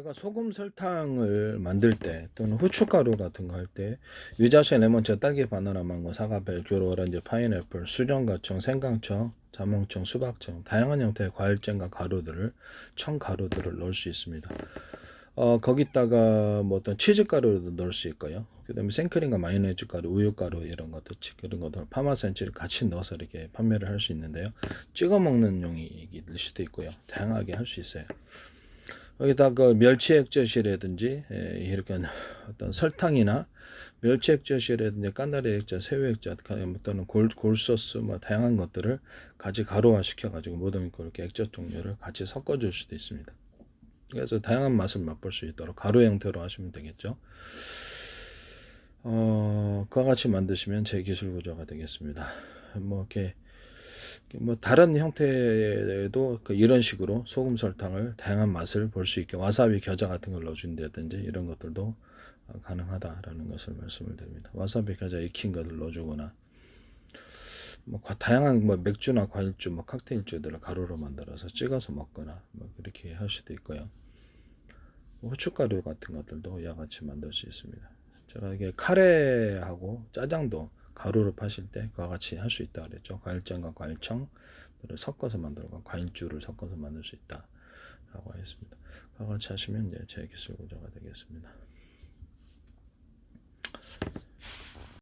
제가 소금 설탕을 만들 때 또는 후춧가루 같은 거 할 때 유자차, 레몬차, 딸기, 바나나, 망고, 사과, 벨, 귤, 오렌지, 파인애플, 수정과청, 생강청, 자몽청, 수박청 다양한 형태의 과일잼과 가루들을 청 가루들을 넣을 수 있습니다. 어 거기다가 뭐 어떤 치즈 가루도 넣을 수 있고요. 그다음에 생크림과 마요네즈 가루, 우유 가루 이런 것들 그런 것들 파마산치를 같이 넣어서 이렇게 판매를 할 수 있는데요. 찍어 먹는 용이일 수도 있고요. 다양하게 할 수 있어요. 여기다 그 멸치 액젓이라든지 예, 이렇게 어떤 설탕이나 멸치 액젓이라든지 까나리 액젓, 새우 액젓 또는 골, 골소스 뭐 다양한 것들을 같이 가루화 시켜 가지고 모든 그렇게 액젓 종류를 같이 섞어 줄 수도 있습니다. 그래서 다양한 맛을 맛볼 수 있도록 가루 형태로 하시면 되겠죠. 어, 그와 같이 만드시면 제 기술 구조가 되겠습니다. 뭐 이렇게 뭐 다른 형태에도 그 이런 식으로 소금 설탕을 다양한 맛을 볼 수 있게 와사비 겨자 같은 걸 넣어준다든지 이런 것들도 어, 가능하다라는 것을 말씀을 드립니다. 와사비 겨자 익힌 것을 넣어주거나 뭐 과- 다양한 뭐 맥주나 과일주, 뭐 칵테일주들을 가루로 만들어서 찍어서 먹거나 뭐 그렇게 할 수도 있고요. 뭐 후춧가루 같은 것들도 이와 같이 만들 수 있습니다. 제가 이게 카레하고 짜장도 가루로 파실 때 그와 같이 할 수 있다 그랬죠. 과일장과 과일청을 섞어서 만들고 과일주를 섞어서 만들 수 있다라고 했습니다. 그와 같이 하시면 이제 제 기술 구조가 되겠습니다.